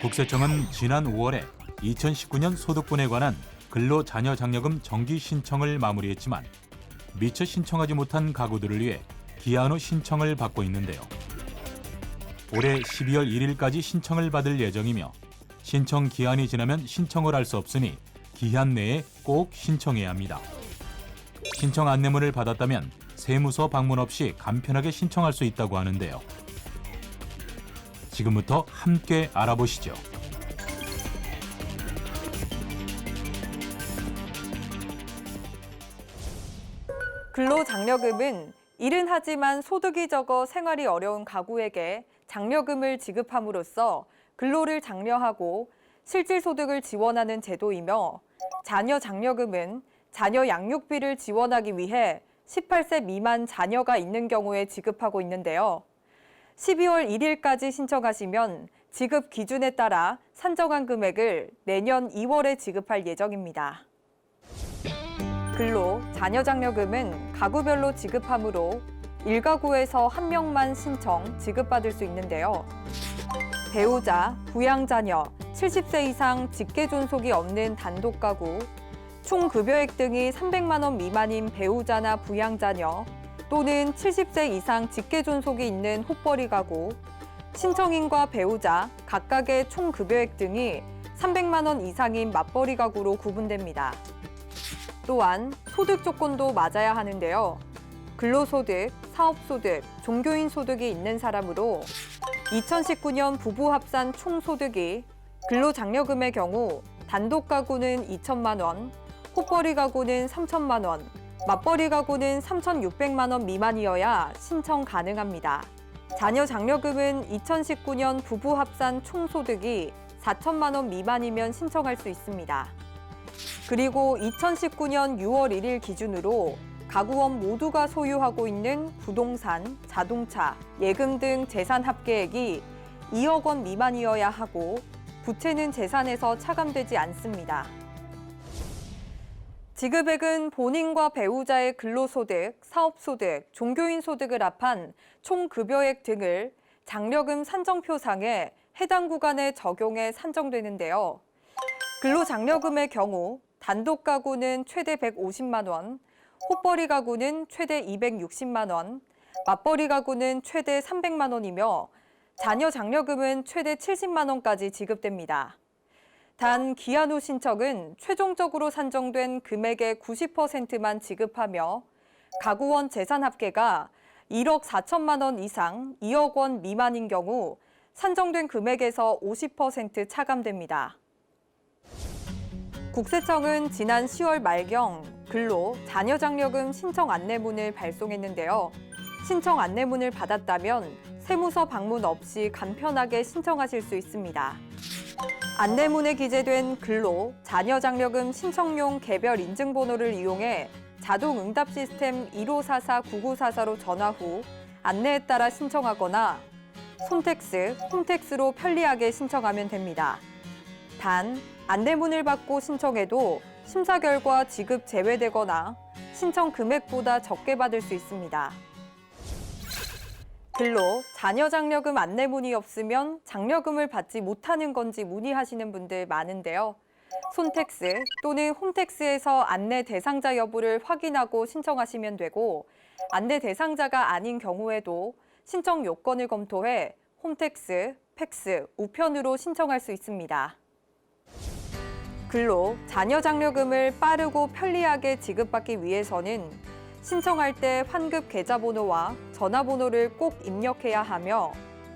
국세청은 지난 5월에 2019년 소득분에 관한 근로자녀장려금 정기 신청을 마무리했지만 미처 신청하지 못한 가구들을 위해 기한 후 신청을 받고 있는데요. 올해 12월 1일까지 신청을 받을 예정이며 신청 기한이 지나면 신청을 할 수 없으니 기한 내에 꼭 신청해야 합니다. 신청 안내문을 받았다면 세무서 방문 없이 간편하게 신청할 수 있다고 하는데요. 지금부터 함께 알아보시죠. 근로장려금은 일은 하지만 소득이 적어 생활이 어려운 가구에게 장려금을 지급함으로써 근로를 장려하고 실질 소득을 지원하는 제도이며 자녀 장려금은 자녀 양육비를 지원하기 위해 18세 미만 자녀가 있는 경우에 지급하고 있는데요. 12월 1일까지 신청하시면 지급 기준에 따라 산정한 금액을 내년 2월에 지급할 예정입니다. 근로 자녀장려금은 가구별로 지급하므로 일가구에서 한 명만 신청 지급받을 수 있는데요. 배우자, 부양자녀, 70세 이상 직계존속이 없는 단독가구, 총 급여액 등이 300만 원 미만인 배우자나 부양자녀 또는 70세 이상 직계 존속이 있는 호벌이 가구, 신청인과 배우자 각각의 총 급여액 등이 300만 원 이상인 맞벌이 가구로 구분됩니다. 또한 소득 조건도 맞아야 하는데요. 근로소득, 사업소득, 종교인 소득이 있는 사람으로 2019년 부부 합산 총 소득이 근로장려금의 경우 단독 가구는 2천만 원, 호벌이 가구는 3천만 원, 맞벌이 가구는 3,600만 원 미만이어야 신청 가능합니다. 자녀 장려금은 2019년 부부 합산 총소득이 4천만 원 미만이면 신청할 수 있습니다. 그리고 2019년 6월 1일 기준으로 가구원 모두가 소유하고 있는 부동산, 자동차, 예금 등 재산 합계액이 2억 원 미만이어야 하고 부채는 재산에서 차감되지 않습니다. 지급액은 본인과 배우자의 근로소득, 사업소득, 종교인 소득을 합한 총 급여액 등을 장려금 산정표상에 해당 구간에 적용해 산정되는데요. 근로장려금의 경우 단독 가구는 최대 150만 원, 호벌이 가구는 최대 260만 원, 맞벌이 가구는 최대 300만 원이며 자녀 장려금은 최대 70만 원까지 지급됩니다. 단 기한 후 신청은 최종적으로 산정된 금액의 90%만 지급하며 가구원 재산 합계가 1억 4천만 원 이상 2억 원 미만인 경우 산정된 금액에서 50% 차감됩니다. 국세청은 지난 10월 말경 근로 자녀장려금 신청 안내문을 발송했는데요. 신청 안내문을 받았다면 세무서 방문 없이 간편하게 신청하실 수 있습니다. 안내문에 기재된 근로 자녀 장려금 신청용 개별 인증번호를 이용해 자동 응답 시스템 1544-9944로 전화 후 안내에 따라 신청하거나 손택스, 홈택스로 편리하게 신청하면 됩니다. 단, 안내문을 받고 신청해도 심사 결과 지급 제외되거나 신청 금액보다 적게 받을 수 있습니다. 글로 자녀 장려금 안내문이 없으면 장려금을 받지 못하는 건지 문의하시는 분들 많은데요. 손택스 또는 홈택스에서 안내 대상자 여부를 확인하고 신청하시면 되고 안내 대상자가 아닌 경우에도 신청 요건을 검토해 홈택스, 팩스, 우편으로 신청할 수 있습니다. 글로 자녀 장려금을 빠르고 편리하게 지급받기 위해서는 신청할 때 환급 계좌번호와 전화번호를 꼭 입력해야 하며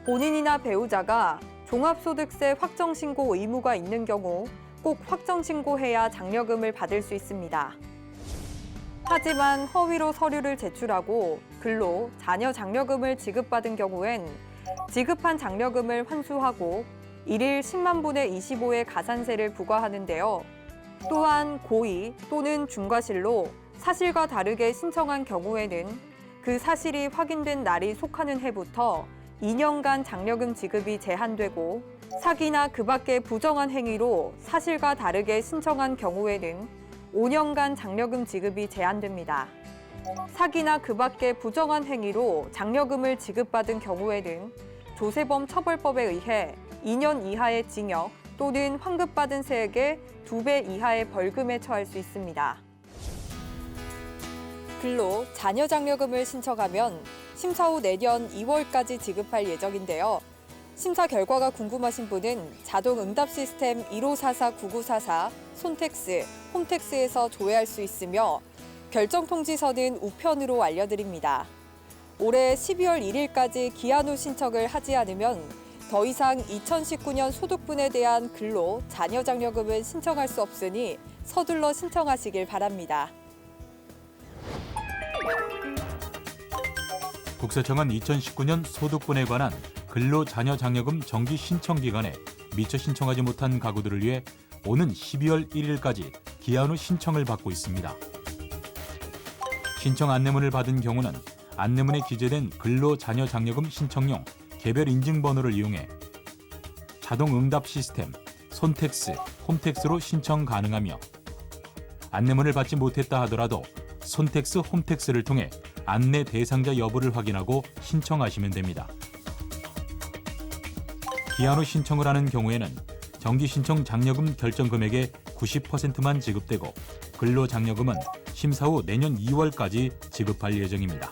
본인이나 배우자가 종합소득세 확정신고 의무가 있는 경우 꼭 확정신고해야 장려금을 받을 수 있습니다. 하지만 허위로 서류를 제출하고 글로 자녀 장려금을 지급받은 경우엔 지급한 장려금을 환수하고 일일 10만 분의 25의 가산세를 부과하는데요. 또한 고의 또는 중과실로 사실과 다르게 신청한 경우에는 그 사실이 확인된 날이 속하는 해부터 2년간 장려금 지급이 제한되고 사기나 그 밖의 부정한 행위로 사실과 다르게 신청한 경우에는 5년간 장려금 지급이 제한됩니다. 사기나 그 밖의 부정한 행위로 장려금을 지급받은 경우에는 조세범 처벌법에 의해 2년 이하의 징역 또는 환급받은 세액의 2배 이하의 벌금에 처할 수 있습니다. 근로 자녀 장려금을 신청하면 심사 후 내년 2월까지 지급할 예정인데요. 심사 결과가 궁금하신 분은 자동 응답 시스템 1544-9944 손택스, 홈택스에서 조회할 수 있으며 결정 통지서는 우편으로 알려드립니다. 올해 12월 1일까지 기한 후 신청을 하지 않으면 더 이상 2019년 소득분에 대한 근로 자녀 장려금을 신청할 수 없으니 서둘러 신청하시길 바랍니다. 국세청은 2019년 소득분에 관한 근로자녀장려금 정기 신청 기간에 미처 신청하지 못한 가구들을 위해 오는 12월 1일까지 기한 후 신청을 받고 있습니다. 신청 안내문을 받은 경우는 안내문에 기재된 근로자녀장려금 신청용 개별 인증번호를 이용해 자동 응답 시스템 손택스, 홈택스로 신청 가능하며 안내문을 받지 못했다 하더라도 손택스, 홈택스를 통해 안내 대상자 여부를 확인하고 신청하시면 됩니다. 기한 후 신청을 하는 경우에는 정기 신청 장려금 결정 금액의 90%만 지급되고 근로 장려금은 심사 후 내년 2월까지 지급할 예정입니다.